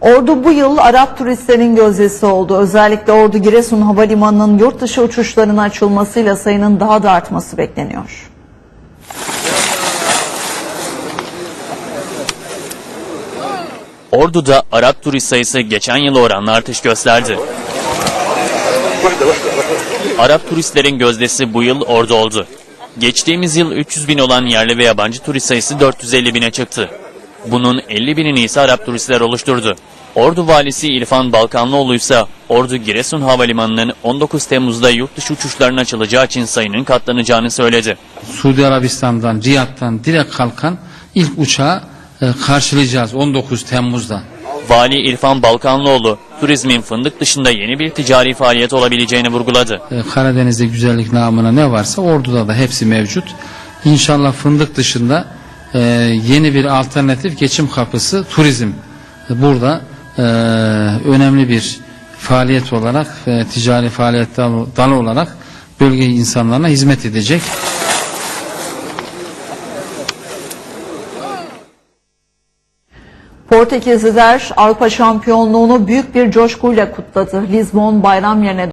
Ordu bu yıl Arap turistlerin gözdesi oldu. Özellikle Ordu Giresun Havalimanı'nın yurt dışı uçuşlarına açılmasıyla sayının daha da artması bekleniyor. Ordu'da Arap turist sayısı geçen yıl oranla artış gösterdi. Arap turistlerin gözdesi bu yıl Ordu oldu. Geçtiğimiz yıl 300 bin olan yerli ve yabancı turist sayısı 450 bine çıktı. Bunun 50 binini ise Arap turistler oluşturdu. Ordu valisi İrfan Balkanlıoğlu ise Ordu Giresun Havalimanı'nın 19 Temmuz'da yurt dışı uçuşlarına açılacağı için sayının katlanacağını söyledi. Suudi Arabistan'dan, Riyad'dan direkt kalkan ilk uçağı e, karşılayacağız 19 Temmuz'da. Vali İrfan Balkanlıoğlu, turizmin fındık dışında yeni bir ticari faaliyet olabileceğini vurguladı. E, Karadeniz'de güzellik namına ne varsa Ordu'da da hepsi mevcut. İnşallah fındık dışında e, yeni bir alternatif geçim kapısı turizm. E, Burada e, önemli bir faaliyet olarak ve ticari faaliyet dalı, dalı olarak bölge insanlarına hizmet edecek. Portekizliler Avrupa şampiyonluğunu büyük bir coşkuyla kutladı. Lizbon bayram yerine